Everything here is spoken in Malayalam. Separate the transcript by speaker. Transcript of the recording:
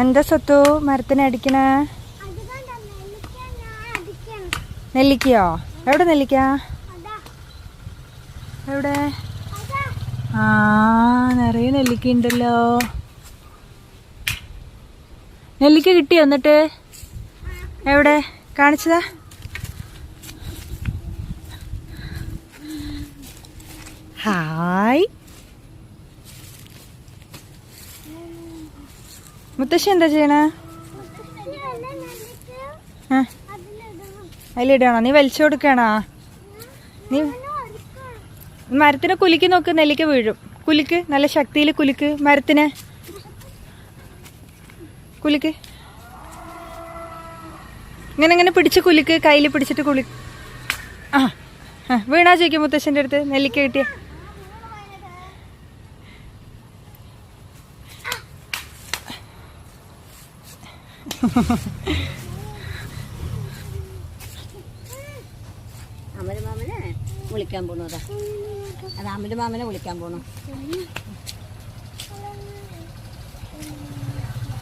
Speaker 1: എന്താ സ്വത്തു? മരത്തിന് അടിക്കണ? നെല്ലിക്കയോ? എവിടെ നെല്ലിക്ക? എവിടെ? ആ നിറയെ നെല്ലിക്ക ഉണ്ടല്ലോ. നെല്ലിക്ക കിട്ടിയോ എന്നിട്ട്? എവിടെ? കാണിച്ചതാ? ഹായ്. മുത്തശ്ശി എന്താ ചെയ്യണ?
Speaker 2: അതിലിടണം?
Speaker 1: നീ വലിച്ചു കൊടുക്കണോ? നീ മരത്തിന് കുലുക്കി നോക്ക് നെല്ലിക്ക വീഴും. കുലുക്ക് നല്ല ശക്തിയിൽ കുലുക്ക്. മരത്തിന് കുലുക്ക്. ഇങ്ങനെ ഇങ്ങനെ പിടിച്ച് കുലുക്ക് കയ്യിൽ പിടിച്ചിട്ട് കുലി ആ ആ, വീണാ ചോദിക്കും മുത്തശ്ശന്റെ അടുത്ത് നെല്ലിക്ക കിട്ടിയ
Speaker 3: അമൽ മാമനെ വിളിക്കാൻ പോണു അതാ. അത് അമൽ മാമനെ വിളിക്കാൻ പോണു.